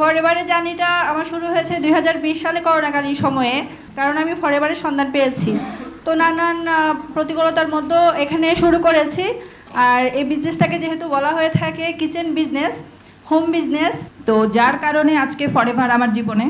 ফরেভারের জার্নিটা আমার শুরু হয়েছে দু হাজার বিশ সালে করোনাকালীন সময়ে, কারণ আমি ফরেভারের সন্ধান পেয়েছি। তো নানান প্রতিকূলতার মধ্যেও এখানে শুরু করেছি। আর এই বিজনেসটাকে যেহেতু বলা হয়ে থাকে কিচেন বিজনেস হোম বিজনেস তো যার কারণে আজকে ফরেভার আমার জীবনে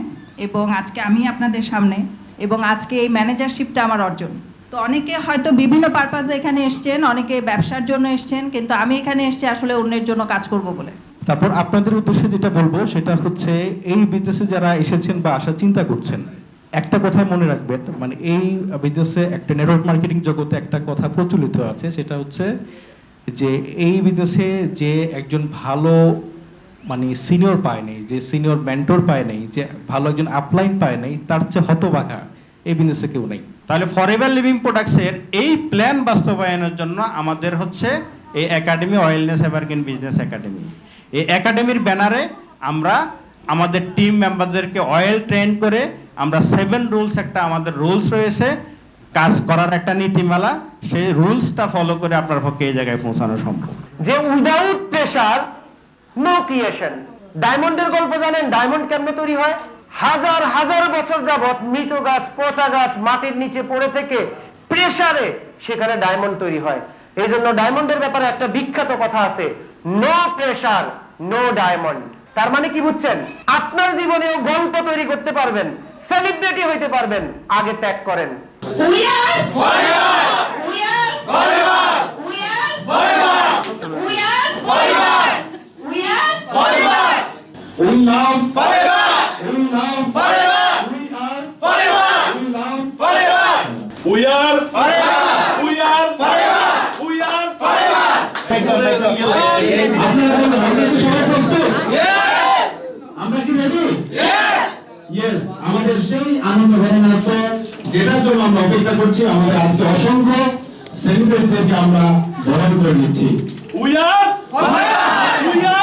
এবং আজকে আমি আপনাদের সামনে এবং আজকে এই ম্যানেজারশিপটা আমার অর্জন। তো অনেকে হয়তো বিভিন্ন পারপাসে এখানে এসছেন, অনেকে ব্যবসার জন্য এসছেন, কিন্তু আমি এখানে এসেছি আসলে অন্যের জন্য কাজ করব বলে। তারপর আপনাদের উদ্দেশ্যে যেটা বলব, সেটা হচ্ছে এই বিজনেসে যারা এসেছেন বা আসার চিন্তা করছেন, একটা কথা মনে রাখবেন মানে এই বিজনেসে একটা নেটওয়ার্ক মার্কেটিং জগতে একটা কথা প্রচলিত আছে, সেটা হচ্ছে যে এই বিজনেসে যে একজন ভালো মানে সিনিয়র পায় নেই, যে সিনিয়র মেন্টর পায় নেই, যে ভালো একজন আপলাইন পায় নেই, তার চেয়ে হতবাঘা এই বিজনেসে কেউ নেই। তাহলে ফরেভার লিভিং প্রোডাক্টসের এই প্ল্যান বাস্তবায়নের জন্য আমাদের হচ্ছে এই academy wellness evergreen business academy এই একাডেমির ব্যানারে আমরা আমাদের টিম মেম্বারদেরকে অয়েল ট্রেন করে আমরা সেভেন রুলস একটা আমাদের রুলস রয়েছে, কাজ করার একটা নীতিমালা, সেই রুলসটা ফলো করে আপনার পক্ষে এই জায়গায় পৌঁছানো সম্ভব। যে উইদাউট প্রেশার নো ক্রিয়েশন ডায়মন্ডের গল্প জানেন ডায়মন্ড কেমনে তৈরি হয়? হাজার হাজার বছর যাবত মৃত গাছ, পচা গাছ মাটির নিচে পড়ে থেকে প্রেশারে সেখানে ডায়মন্ড তৈরি হয়। এই জন্য ডায়মন্ডের ব্যাপারে একটা বিখ্যাত কথা আছে। নো প্রেশার নো ডায়মন্ড তার মানে কি বুঝছেন? আপনার জীবনেও গল্প তৈরি করতে পারবেন সেলিব্রিটি হইতে পারবেন আগে ত্যাগ করেন। We are forever. আমরা কি আনন্দ ঘটনার্থ যেটার জন্য আমরা অপেক্ষা করছি আমাদের আজকে অসংখ্য সেলিব্রিটিকে আমরা বরণ করে নিচ্ছি We are